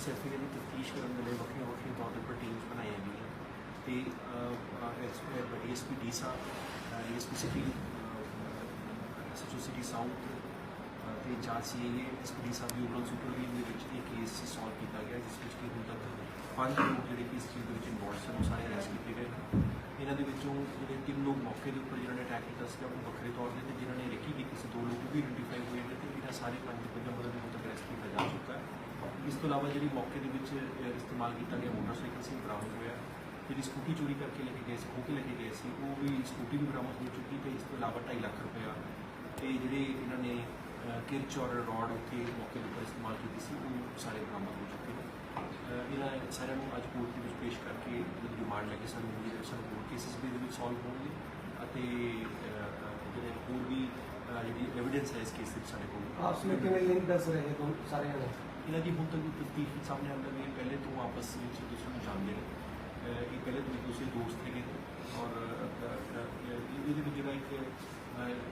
ਉਸ ਐਫਆਈਆਰ ਦੀ ਤਫਤੀਸ਼ ਕਰਨ ਦੇ ਲਈ ਵੱਖਰੀਆਂ ਵੱਖਰੀਆਂ ਤੌਰ ਦੇ ਉੱਪਰ ਟੀਮਸ ਬਣਾਈਆਂ ਗਈਆਂ ਤੇ ਡੀਐਸਪੀ ਡੀਸਾ ਡੀਐਸਪੀ ਸਿਟੀ ਸਿਟੀ ਸਾਊਥ ਅਹ, ਤੇ ਜਾਂਚ ਸੀਏ ਐਸਪੀ ਸਾਹਿਬ ਦੀ ਓਵਰਆਲ ਸੁਪਰਵੀਜ਼ਨ ਦੇ ਵਿੱਚ ਇਹ ਕੇਸ ਸੋਲਵ ਕੀਤਾ ਗਿਆ ਜਿਸ ਵਿੱਚ ਕਿ ਹੁਣ ਤੱਕ ਪੰਜ ਲੋਕ ਜਿਹੜੇ ਕਿ ਇਸ ਚੀਜ਼ ਦੇ ਵਿੱਚ ਇਨਵੋਲਵ ਸਨ ਉਹ ਸਾਰੇ ਅਰੈਸਟ ਕੀਤੇ ਗਏ ਨੇ। ਇਹਨਾਂ ਦੇ ਵਿੱਚੋਂ ਜਿਹੜੇ ਤਿੰਨ ਲੋਕ ਮੌਕੇ ਦੇ ਉੱਪਰ ਜਿਨ੍ਹਾਂ ਨੇ ਅਟੈਕ ਕੀਤਾ ਸੀ ਉਹ ਵੱਖਰੇ ਤੌਰ ਤੇ ਤੇ ਜਿਨ੍ਹਾਂ ਨੇ ਰੇਕੀ ਕੀਤੀ ਸੀ ਦੋ ਲੋਕ ਉਹ ਵੀ ਆਇਡੈਂਟੀਫਾਈ ਹੋਏ ਨੇ ਤੇ ਇਹਨਾਂ ਸਾਰੇ ਪੰਜ ਦੇ ਪੰਜਾਂ ਬੰਦਿਆਂ ਨੂੰ ਹੁਣ ਤੱਕ ਅਰੈਸਟ ਕੀਤਾ ਜਾ ਚੁੱਕਾ ਹੈ ਇਸ ਤੋਂ ਇਲਾਵਾ ਜਿਹੜੀ ਮੌਕੇ ਦੇ ਵਿੱਚ ਇਸਤੇਮਾਲ ਕੀਤਾ ਗਿਆ ਮੋਟਰਸਾਈਕਲ ਸੀ, ਬਰਾਮਦ ਹੋਇਆ। ਜਿਹੜੀ ਸਕੂਟੀ ਚੋਰੀ ਕਰਕੇ ਲੈ ਕੇ ਗਏ ਸੀ ਖੋਹ ਕੇ ਲੈ ਕੇ ਗਏ ਸੀ, ਉਹ ਵੀ ਸਕੂਟੀ ਵੀ ਬਰਾਮਦ ਹੋ ਚੁੱਕੀ ਤੇ ਇਸ ਤੋਂ ਇਲਾਵਾ 2.5 ਲੱਖ ਰੁਪਇਆ ਤੇ ਜਿਹੜੇ ਇਹਨਾਂ ਨੇ ਕਿਰਚ ਔਰ ਰੋਡ ਉੱਤੇ ਮੌਕੇ ਦੇ ਉੱਪਰ ਇਸਤੇਮਾਲ ਕੀਤੀ ਸੀ, ਉਹ ਸਾਰੇ ਬਰਾਮਦ ਹੋ ਚੁੱਕੇ ਨੇ। ਇਹਨਾਂ ਸਾਰਿਆਂ ਨੂੰ ਅੱਜ ਕੋਰਟ ਦੇ ਵਿੱਚ ਪੇਸ਼ ਕਰਕੇ ਜਿਹੜੀ ਡਿਮਾਂਡ ਲੈ ਕੇ ਸਾਨੂੰ ਹੁੰਦੀ ਸਾਨੂੰ ਕੋਰਟ ਕੇਸਿਸ ਵੀ ਇਹਦੇ ਵਿੱਚ ਸੋਲਵ ਹੋਣਗੇ ਅਤੇ ਜਿਹੜੇ ਹੋਰ ਵੀ ਜਿਹੜੀ ਐਵੀਡੈਂਸ ਹੈ ਇਸ ਕੇਸ ਦੇ ਸਾਡੇ ਕੋਲ ਆਪਸ ਵਿੱਚ ਕਿਵੇਂ ਲਿੰਕ ਦੱਸ ਰਹੇ ਹੋ ਸਾਰੇ ਜਣੇ ਇਹਨਾਂ ਦੀ ਹੁਣ ਤੱਕ ਦੀ ਵਿੱਚ ਸਾਹਮਣੇ ਆਉਂਦਾ ਵੀ ਇਹ ਪਹਿਲੇ ਤੋਂ ਆਪਸ ਵਿੱਚ ਦੂਸਰੇ ਨੂੰ ਜਾਣਦੇ ਨੇ ਇਹ ਪਹਿਲੇ ਤੋਂ ਦੂਸਰੇ ਦੇ ਦੋਸਤ ਹੈਗੇ ਨੇ ਔਰ ਇਹਦੇ ਵਿੱਚ ਜਿਹੜਾ ਇੱਕ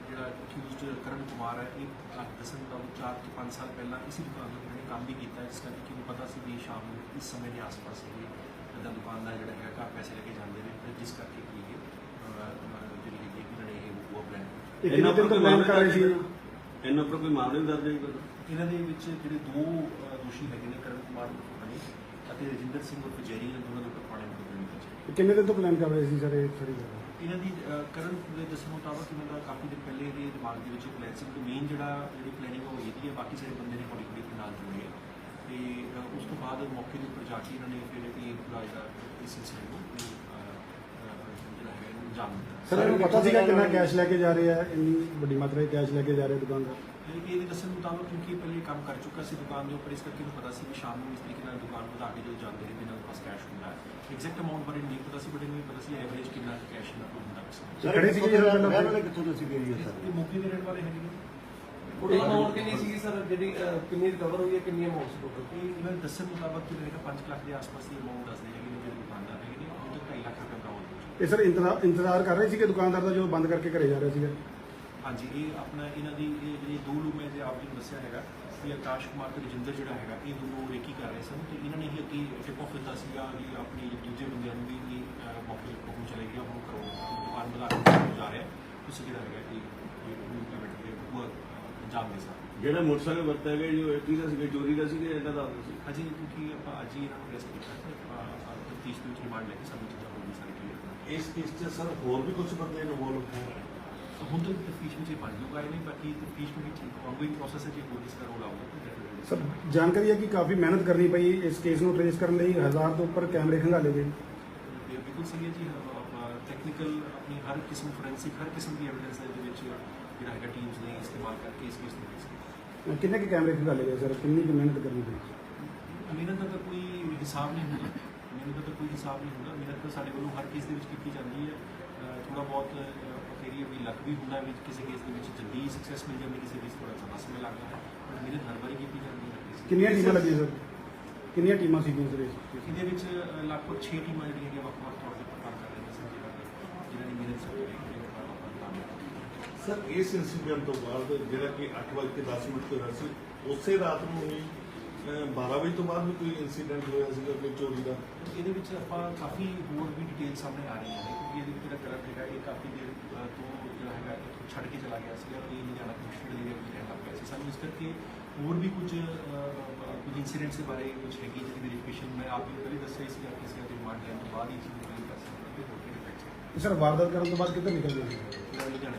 ਜਿਹੜਾ ਅਕਿਊਜ਼ਡ ਕਰਨ ਕੁਮਾਰ ਹੈ ਇਹ ਦਸਨ ਦਾ 4 ਤੋਂ 5 ਸਾਲ ਪਹਿਲਾਂ ਇਸੇ ਦੁਕਾਨ ਦੇ ਉੱਤੇ ਕੰਮ ਵੀ ਕੀਤਾ। ਜਿਸ ਕਰਕੇ ਕਿ ਉਹਨੂੰ ਪਤਾ ਸੀ ਵੀ ਸ਼ਾਮ ਨੂੰ ਇਸ ਸਮੇਂ ਦੇ ਆਸ-ਪਾਸ ਇਹ ਇਹਦਾ ਦੁਕਾਨਦਾਰ ਜਿਹੜਾ ਹੈਗਾ ਘਰ ਪੈਸੇ ਲੈ ਕੇ ਜਾਂਦੇ ਨੇ। ਤੇ ਜਿਸ ਕਰਕੇ ਕੀ ਇਹ ਅਹ, ਜਿਹੜੀ ਹੈਗੀ ਇਹਨਾਂ ਨੇ ਇਹ ਉਹ ਪਲਾਨ ਇਹ ਕਿੰਨੇ ਦਿਨ ਤੋਂ ਪਲਾਨ ਕਰ ਰਹੇ ਸੀ। ਇਹਨਾਂ ਉੱਪਰ ਕੋਈ ਮਾਮਲੇ ਦਰਜ ਹੈ ਜੀ ਇਹਨਾਂ ਦੇ ਵਿੱਚ ਜਿਹੜੇ ਦੋ ਅਹ, ਦੋਸ਼ੀ ਹੈਗੇ ਨੇ ਕਰਨ ਕੁਮਾਰ ਮਨੀ ਅਤੇ ਰਜਿੰਦਰ ਸਿੰਘ ਉਰਫ ਜੈਰੀ ਨੇ ਦੋਨਾਂ ਦੇ ਉੱਪਰ ਪਾਣੇ ਮੁਕੱਦਮੇ ਵਿੱਚ। ਕਿੰਨੇ ਦਿਨ ਤੋਂ ਪਲਾਨ ਕਰ ਰਹੇ ਸੀ ਸਾਰੇ ਸਾਰੀ ਗੱਲ ਇਹਨਾਂ ਦੀ ਅਹ, ਕਰਨ ਦੇ ਦੱਸਣ ਮੁਤਾਬਕ ਇਹਨਾਂ ਦਾ ਕਾਫੀ ਦਿਨ ਪਹਿਲੇ ਇਹਦੇ ਦਿਮਾਗ ਦੇ ਵਿੱਚ ਪਲਾਨ ਸੀ ਕਿ ਮੇਨ ਜਿਹੜਾ ਜਿਹੜੀ ਪਲੈਨਿੰਗ ਉਹ ਇਹਦੀ ਹੈ ਬਾਕੀ ਸਾਰੇ ਬੰਦੇ ਨੇ ਹੌਲੀ ਹੌਲੀ ਆਪਣੇ ਨਾਲ ਜੁੜੇ ਆ। ਤੇ ਅਹ, ਉਸ ਤੋਂ ਬਾਅਦ ਮੌਕੇ ਦੇ ਉੱਪਰ ਜਾ ਕੇ ਇਹਨਾਂ ਨੇ ਫਿਰ ਇਹ ਪੂਰਾ ਜਿਹੜਾ ਇਸ ਸਿਲਸਿਲੇ ਨੂੰ ਜਾਣਗੇ ਸਰ ਇਹਨੂੰ ਪਤਾ ਸੀਗਾ ਕਿੰਨਾ ਕੈਸ਼ ਲੈ ਕੇ ਜਾ ਰਹੇ ਆ? ਇੰਨੀ ਵੱਡੀ ਮਾਤਰਾ ਵਿੱਚ ਕੈਸ਼ ਲੈ ਕੇ ਜਾ ਰਹੇ ਦੁਕਾਨਦਾਰ ਯਾਨੀ ਕਿ ਇਹਦੇ ਦੱਸਣ ਮੁਤਾਬਕ ਕਿਉਂਕਿ ਪਹਿਲੇ ਕੰਮ ਕਰ ਚੁੱਕਾ ਸੀ ਦੁਕਾਨ ਦੇ ਉੱਪਰ ਇਸ ਕਰਕੇ ਨੂੰ ਪਤਾ ਸੀ ਕਿ ਸ਼ਾਮ ਨੂੰ ਇਸ ਤਰੀਕੇ ਨਾਲ ਦੁਕਾਨ ਵਧਾ ਕੇ ਜੋ ਜਾਂਦੇ ਨੇ ਇਹਨਾਂ ਦੇ ਪਾਸ ਕੈਸ਼ ਹੁੰਦਾ ਹੈ। ਐਗਜ਼ੈਕਟ ਅਮਾਉਂਟ ਬਾਰੇ ਨਹੀਂ ਪਤਾ ਸੀ ਬਟ ਇਹਨੂੰ ਪਤਾ ਸੀ ਐਵਰੇਜ ਕਿੰਨਾ ਕੈਸ਼ ਇਹਨਾਂ ਕੋਲ ਹੁੰਦਾ ਸੀ ਖੜੇ ਸੀ ਜਿਹੜਾ ਰਹਿਣ ਵਾਲੇ ਕਿੱਥੋਂ ਦੇ ਸੀਗੇ ਇਹ ਸਰ? ਇਹ ਮੌਕੇ ਦੇ ਰੇਟ ਬਾਰੇ ਹੈ ਨਹੀਂ ਟੋਟਲ ਅਮਾਉਂਟ ਕਿੰਨੀ ਸੀ ਸਰ? ਜਿਹੜੀ ਕਿੰਨੀ ਰਿਕਵਰ ਹੋਈ ਹੈ ਕਿੰਨੀ ਅਮਾਉਂਟ ਸੀ ਟੋਟਲ ਇਹ ਦੱਸਣ ਮੁਤਾਬਕ ਕਿ ਮੇਰੇ ਕੋਲ 5 ਲੱਖ ਦੇ ਆਸ-ਪਾਸ ਦੀ ਅਮਾਉਂਟ ਦੱਸਦੇ ਹੈਗੇ ਜਿਹੜੇ 2.5 ਲੱਖ ਰੁਪਏ ਬਰਾਮਦ ਹੋ ਚੁੱਕਾ ਇਹ ਸਰ ਇੰਤਜ਼ਾਰ ਇੰਤਜ਼ਾਰ ਕਰ ਰਹੇ ਸੀਗੇ ਦੁਕਾਨਦਾਰ ਦਾ ਜੋ ਬੰਦ ਕਰਕੇ ਘਰੇ ਜਾ ਰਿਹਾ ਸੀਗਾ? ਹਾਂਜੀ ਇਹ ਆਪਣਾ ਇਹਨਾਂ ਦੀ ਇਹ ਜਿਹੜੇ ਦੋ ਲੋਕ ਮੈਂ ਜੇ ਆਪ ਜੀ ਨੂੰ ਦੱਸਿਆ ਹੈਗਾ ਕਿ ਆਕਾਸ਼ ਕੁਮਾਰ ਤੇ ਰਜਿੰਦਰ ਜਿਹੜਾ ਹੈਗਾ ਇਹ ਦੋਨੋਂ ਰੇਕੀ ਕਰ ਰਹੇ ਸਨ ਤੇ ਇਹਨਾਂ ਨੇ ਹੀ ਅੱਗੇ ਟਿਪ ਆਫ ਦਿੱਤਾ ਸੀਗਾ ਕਿ ਆਪਣੀ ਦੂਜੇ ਬੰਦਿਆਂ ਨੂੰ ਵੀ ਇਹ ਅਹ, ਮੌਕੇ ਤੇ ਹੁਕਮ ਚਲੇ ਗਿਆ ਉਹਨੂੰ ਕਰੋ। ਦੁਕਾਨ ਵਧਾ ਕੇ ਜਾ ਰਿਹਾ। ਤੁਸੀਂ ਜਿਹੜਾ ਹੈਗਾ ਕਿ ਇਹ ਕਰੇ, ਉਹ ਅਹ, ਅੰਜਾਮ ਦੇ ਸਕਦਾ ਜਿਹੜਾ ਮੋਟਰਸਾਈਕਲ ਵਰਤਿਆ ਗਿਆ ਜੀ ਉਹ ਏਟੀ ਦਾ ਸੀਗਾ ਚੋਰੀ ਦਾ ਸੀਗਾ ਇਹਨਾਂ ਦਾ ਸੀ? ਅਜੇ ਕਿਉਂਕਿ ਆਪਾਂ ਅੱਜ ਹੀ ਇਹਨਾਂ ਨੂੰ ਅਰੈਸਟ ਕੀਤਾ ਤੇ ਆਪਾਂ ਤਫਤੀਸ਼ ਦੇ ਵਿੱਚ ਰਿਮਾਂਡ ਲੈ ਕੇ ਸਾਨੂੰ ਹੋਰ ਵੀ ਸਾਰੀ ਕਲੀਅਰ ਇਸ ਕੇਸ 'ਚ ਸਰ ਹੋਰ ਵੀ ਕੁਝ ਬੰਦੇ ਇਨਵੋਲਵ ਹੈ ਹੁਣ ਤੱਕ ਤਫਤੀਸ਼ ਵਿੱਚ ਇਹ ਪੰਜ ਲੋਕ ਆਏ ਨੇ ਬਾਕੀ ਤਫਤੀਸ਼ ਨੂੰ ਵੀ ਆਨਗੋਇੰਗ ਪ੍ਰੋਸੈਸ ਹੈ ਜੇ ਹੋਰ ਕਿਸ ਦਾ ਰੋਲ ਆਊਗਾ ਤਾਂ definitely ਸਰ ਜਾਣਕਾਰੀ ਹੈ ਕਿ ਕਾਫੀ ਮਿਹਨਤ ਕਰਨੀ ਪਈ ਇਸ ਕੇਸ ਨੂੰ ਟ੍ਰੇਸ ਕਰਨ ਲਈ ਹਜ਼ਾਰ ਤੋਂ ਉੱਪਰ ਕੈਮਰੇ ਖੰਗਾਲੇ ਗਏ। ਇਹ ਬਿਲਕੁਲ ਸਹੀ ਹੈ ਜੀ ਟੈਕਨੀਕਲ ਆਪਣੀ ਹਰ ਕਿਸਮ ਫੋਰੈਂਸਿਕ ਹਰ ਕਿਸਮ ਦੀ ਐਵੀਡੈਂਸ ਦੇ ਵਿੱਚ ਜਿਹੜਾ ਹੈਗਾ ਟੀਮਸ ਨੇ ਇਸਤੇਮਾਲ ਕਰਕੇ ਇਸ ਕੇਸ ਨੂੰ ਫੇਸ ਕੀਤਾ। ਕਿੰਨੇ ਕੁ ਕੈਮਰੇ ਖੰਗਾਲੇ ਗਏ ਸਰ? ਕਿੰਨੀ ਕੁ ਮਿਹਨਤ ਕਰਨੀ ਪਈ? ਮਿਹਨਤ ਦਾ ਤਾਂ ਕੋਈ ਹਿਸਾਬ ਨਹੀਂ ਹੁੰਦਾ। ਦਾ ਤਾਂ ਕੋਈ ਹਿਸਾਬ ਨਹੀਂ ਹੁੰਦਾ। ਮਿਹਨਤ ਤਾਂ ਸਾਡੇ ਵੱਲੋਂ ਹਰ ਕੇਸ ਦੇ ਵਿੱਚ ਕੀਤੀ ਜਾਂਦੀ ਹੈ। ਥੋੜਾ ਬਹੁਤ ਫੇਰੀ ਵੀ ਲੱਕ ਵੀ ਹੁੰਦਾ ਵਿੱਚ ਕਿਸੇ ਕੇਸ ਦੇ ਵਿੱਚ ਜਲਦੀ ਸਕਸੈਸ ਮਿਲ ਜਾਂਦੀ ਕਿਸੇ ਵਿੱਚ ਥੋੜਾ ਸਮਾਂ ਸਮੇਂ ਲੱਗਦਾ ਹੈ। ਪਰ ਮਿਹਨਤ ਹਰ ਵਾਰੀ ਕੀਤੀ ਜਾਂਦੀ ਹੈ ਕਿਸੇ ਕਿੰਨੀਆਂ ਟੀਮਾਂ ਲੱਗੀਆਂ ਸਰ? ਕਿੰਨੀਆਂ ਟੀਮਾਂ ਸਰ ਇਸ 'ਚ? ਇਹਦੇ ਵਿੱਚ ਲਗਭਗ 6 ਟੀਮਾਂ ਜਿਹੜੀਆਂ ਹੈਗੀਆਂ ਵੱਖ-ਵੱਖ ਤੌਰ ਤੇ ਕੰਮ ਕਰ ਰਹੀਆਂ ਸਨ ਜਿਨ੍ਹਾਂ ਦੀ ਮਿਹਨਤ ਸਭ ਸਰ ਇਸ ਇਨਸੀਡੈਂਟ ਤੋਂ ਬਾਅਦ ਜਿਹੜਾ ਕਿ 8 ਵਜੇ ਤੇ 10 ਮਿੰਟ ਤੇ ਹੋਇਆ ਸੀ ਉਸੇ ਰਾਤ ਨੂੰ ਹੀ 12 ਵਜੇ ਤੋਂ ਬਾਅਦ ਵੀ ਕੋਈ ਇਨਸੀਡੈਂਟ ਹੋਇਆ ਸੀਗਾ ਕੋਈ ਚੋਰੀ ਦਾ? ਇਹਦੇ ਵਿੱਚ ਆਪਾਂ ਕਾਫੀ ਹੋਰ ਵੀ ਡਿਟੇਲ ਸਾਹਮਣੇ ਆ ਰਹੀਆਂ ਨੇ ਕਿਉਂਕਿ ਇਹਦੇ ਵਿੱਚ ਜਿਹੜਾ ਕਰੰਟ ਹੈਗਾ ਇਹ ਕਾਫੀ ਦੇਰ ਤੋਂ ਜਿਹੜਾ ਹੈਗਾ ਛੱਡ ਕੇ ਚਲਾ ਗਿਆ ਸੀਗਾ ਤੇ ਲੁਧਿਆਣਾ ਕਮਿਸ਼ਨਰ ਦੇ ਵਿੱਚ ਰਹਿਣ ਲੱਗ ਪਿਆ ਸੀ। ਸਾਨੂੰ ਇਸ ਕਰਕੇ ਹੋਰ ਵੀ ਕੁਝ ਕੁਝ ਇਨਸੀਡੈਂਟਸ ਦੇ ਬਾਰੇ ਕੁਝ ਹੈਗੀ ਜਿਹਦੀ ਵੈਰੀਫਿਕੇਸ਼ਨ ਮੈਂ ਆਪ ਨੂੰ ਪਹਿਲੇ ਦੱਸਿਆ ਸੀ ਕਿ ਅਸੀਂ ਅੱਜ ਰਿਮਾਂਡ ਲੈਣ ਤੋਂ ਬਾਅਦ ਹੀ ਚੀਜ਼ ਨੂੰ ਕਰ ਸਕਦੇ ਹਾਂ ਸਰ ਵਾਰਦਾਤ ਕਰਨ ਤੋਂ ਬਾਅਦ ਕਿੱਧਰ ਨਿਕਲ ਗਏ? ਲੁਧਿਆਣਾ